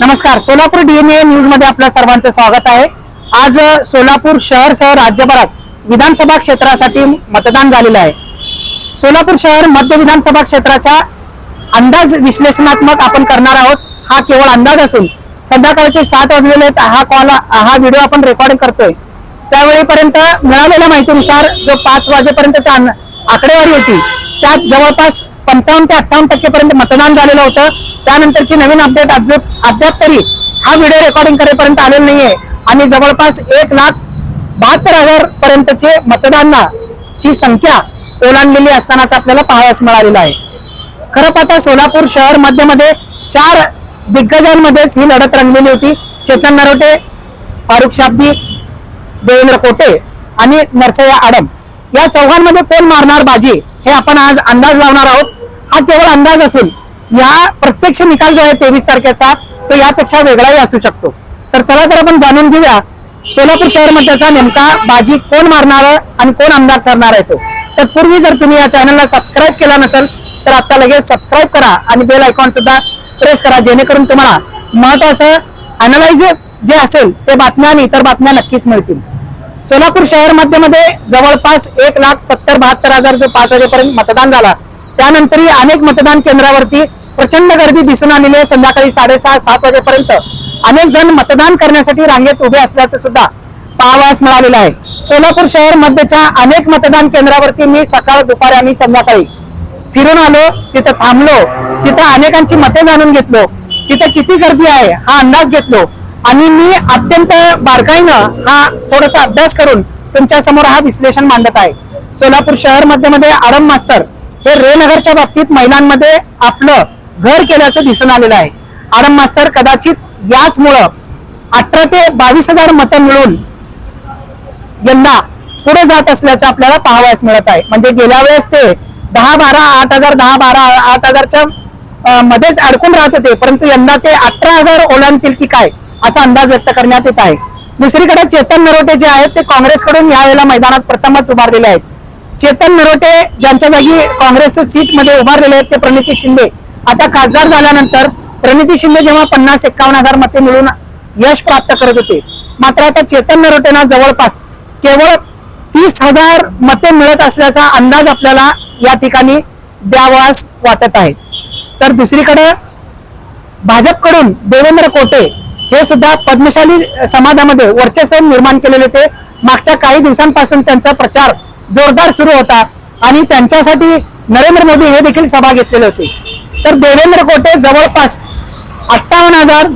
नमस्कार सोलापूर डीएनए न्यूजमध्ये आपल्या सर्वांचं स्वागत आहे. आज सोलापूर शहरसह राज्यभरात विधानसभा क्षेत्रासाठी मतदान झालेलं आहे. सोलापूर शहर मध्य विधानसभा क्षेत्राच्या अंदाज विश्लेषणात्मक आपण करणार आहोत. हा केवळ अंदाज असून संध्याकाळचे सात वाजलेले आहेत. हा कॉल हा व्हिडिओ आपण रेकॉर्डिंग करतोय. त्यावेळीपर्यंत मिळालेल्या माहितीनुसार जो पाच वाजेपर्यंतचा आकडेवारी होती त्यात जवळपास पंचावन्न ते अठ्ठावन्न टक्केपर्यंत मतदान झालेलं होतं. त्यानंतरची नवीन अपडेट अद्याप तरी हा व्हिडिओ रेकॉर्डिंग करेपर्यंत आलेला नाहीये. आणि जवळपास एक लाख बहात्तर हजार पर्यंतचे मतदानाची संख्या ओलांडलेली असतानाच आपल्याला पाहावयास मिळालेला आहे. खरं पाहता सोलापूर शहर मध्यमध्ये चार दिग्गजांमध्येच ही लढत रंगलेली होती. चेतन नरोटे फारुख शाब्दी देवेंद्र कोटे आणि नरसय्या आडम. या चौघांमध्ये कोण मारणार बाजी हे आपण आज अंदाज लावणार आहोत. हा केवळ अंदाज असून या प्रत्यक्ष निकाल जो आहे तेवीस तारखेचा तो यापेक्षा वेगळाही असू शकतो. तर चला तर आपण जाणून घेऊया सोलापूर शहर मध्येचा नेमका बाजी कोण मारणार आणि कोण आमदार करणार आहे तो. तत्पूर्वी जर तुम्ही या चॅनलला सबस्क्राईब केला नसेल तर आता लगेच सबस्क्राईब करा आणि बेल आयकॉन सुद्धा प्रेस करा जेणेकरून तुम्हाला महत्वाचं अनालाइज जे असेल ते बातम्या आणि इतर बातम्या नक्कीच मिळतील. सोलापूर शहर मध्यमध्ये जवळपास एक लाख सत्तर बहात्तर हजार जो पाच वाजेपर्यंत मतदान झाला त्यानंतरही अनेक मतदान केंद्रावरती प्रचंड गर्दी दिसून आलेली आहे. संध्याकाळी साडेसहा सात वाजेपर्यंत अनेक जण मतदान करण्यासाठी रांगेत उभे असल्याचं सुद्धा पाहावास मिळालेलं आहे. सोलापूर शहर मध्येच्या अनेक मतदान केंद्रावरती मी सकाळ दुपारी आणि संध्याकाळी फिरून आलो तिथं थांबलो तिथं अनेकांची मते जाणून घेतलो तिथं किती गर्दी आहे हा अंदाज घेतलो आणि मी अत्यंत बारकाईनं हा थोडासा अभ्यास करून तुमच्यासमोर हा विश्लेषण मांडत आहे. सोलापूर शहरमध्ये आडम मास्तर हे रेनगरच्या बाबतीत महिलांमध्ये आपलं घर केल्याचं दिसून आलेलं आहे. आडम मास्तर कदाचित याचमुळं अठरा ते बावीस हजार मतं मिळून यंदा पुढे जात असल्याचं आपल्याला पाहावयास मिळत आहे. म्हणजे गेल्या वेळेस ते दहा बारा आठ हजार दहा बारा आठ हजारच्या मध्येच अडकून राहत होते. परंतु यंदा ते अठरा हजार ओलांडतील की काय असा अंदाज व्यक्त करण्यात येत आहे. दुसरीकडे चेतन नरोटे जे आहेत ते काँग्रेसकडून यावेळेला मैदानात प्रथमच उभारलेले आहेत. चेतन नरोटे ज्यांच्या जागी काँग्रेसच्या सीटमध्ये उभारलेले आहेत ते प्रणिती शिंदे. आता खासदार झाल्यानंतर प्रणिती शिंदे जेव्हा पन्नास एकावन्न हजार मते मिळून यश प्राप्त करत होते मात्र आता चेतन नरोटेना जवळपास केवळ तीस हजार मते मिळत असल्याचा अंदाज आपल्याला या ठिकाणी द्यावास वाटत आहे. तर दुसरीकडे भाजपकडून देवेंद्र कोटे हे सुद्धा पद्मशाली समाजामध्ये वर्चस्व निर्माण केलेले होते. मागच्या काही दिवसांपासून त्यांचा प्रचार जोरदार सुरू होता आणि त्यांच्यासाठी नरेंद्र मोदी हे देखील सभा घेतलेले होते. तर देवेंद्र कोटे जवळपास अठ्ठावन्न हजार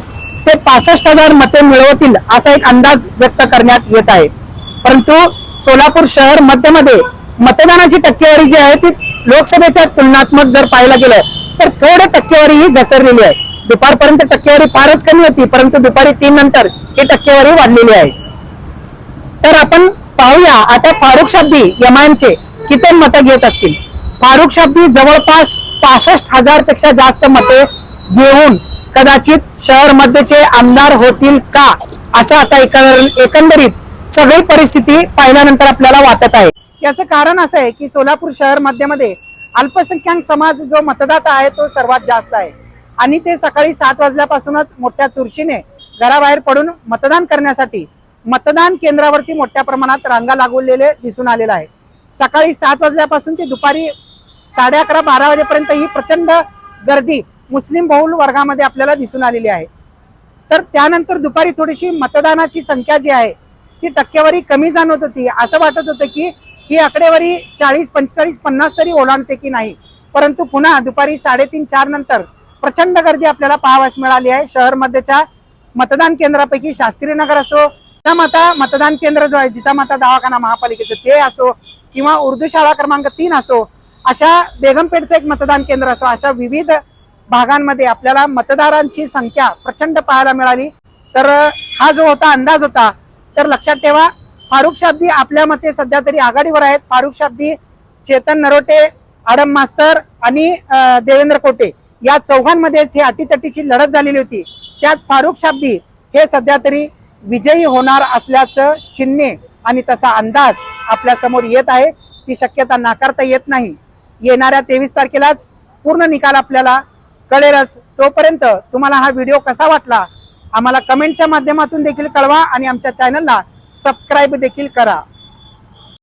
ते पासष्ट हजार मते मिळवतील असा एक अंदाज व्यक्त करण्यात येत आहे. परंतु सोलापूर शहर मध्यमध्ये मतदानाची टक्केवारी जी आहे ती लोकसभेच्या तुलनात्मक जर पाहायला गेलं तर थोडं टक्केवारी ही घसरलेली आहे. दुपारपर्यंत टक्केवारी फारच कमी होती परंतु दुपारी तीन नंतर ही टक्केवारी वाढलेली आहे. तर आपण पाहूया आता फारुख शाब्दी चे किती मतं घेत असतील? फारुख शाब्दी जवळपास पासष्ट हजारपेक्षा जास्त मते घेऊन कदाचित शहर मध्येचे आमदार होतील का? असं आता एकंदरीत सगळी परिस्थिती पाहिल्यानंतर आपल्याला वाटत आहे. याचं कारण असं आहे की सोलापूर शहर मध्यमध्ये अल्पसंख्याक समाज जो मतदाता आहे तो सर्वात जास्त आहे. आणि ते सकाळी सात वाजल्यापासूनच मोठ्या चुरशीने घराबाहेर पडून मतदान करण्यासाठी मतदान केंद्रावरती मोठ्या प्रमाणात रांगा लागवलेले दिसून आलेलं आहे. सकाळी सात वाजल्यापासून ते दुपारी साडे अकरा बारा वाजेपर्यंत ही प्रचंड गर्दी मुस्लिम बहुल वर्गामध्ये आपल्याला दिसून आलेली आहे. तर त्यानंतर दुपारी थोडीशी मतदानाची संख्या जी आहे ती टक्केवारी कमी जाणवत होती. असं वाटत होतं की ही आकडेवारी चाळीस पंचेचाळीस पन्नास तरी ओलांडते की नाही. परंतु पुन्हा दुपारी साडेतीन चार नंतर प्रचंड गर्दी आपल्याला पाहावयास मिळाली आहे. शहर मध्येच्या मतदान केंद्रापैकी शास्त्रीनगर असो जितामाता मतदान केंद्र जो आहे जितामाता दवाखाना महापालिकेचं ते असो किंवा उर्दू शाळा क्रमांक तीन असो अशा बेगमपेठचं एक मतदान केंद्र असो अशा विविध भागांमध्ये आपल्याला मतदारांची संख्या प्रचंड पाहायला मिळाली. तर हा जो होता अंदाज होता तर लक्षात ठेवा फारुख शाब्दी आपल्या मते सध्या तरी आघाडीवर आहेत. फारुख शाब्दी चेतन नरोटे आडम मास्तर आणि देवेंद्र कोटे या चौघांमध्येच ही अटीतटीची लढत झालेली होती. त्यात फारुख शाब्दी हे सध्या तरी विजयी होणार असल्याचं चिन्हे आणि तसा अंदाज आपल्यासमोर येत आहे. ती शक्यता नाकारता येत नाही. येणाऱ्या तेवीस तारखेलाच पूर्ण निकाल आपल्याला कळेलच. तोपर्यंत तुम्हाला हा व्हिडिओ कसा वाटला आम्हाला कमेंटच्या माध्यमातून देखील कळवा आणि आमच्या चॅनलला सबस्क्राईब देखील करा.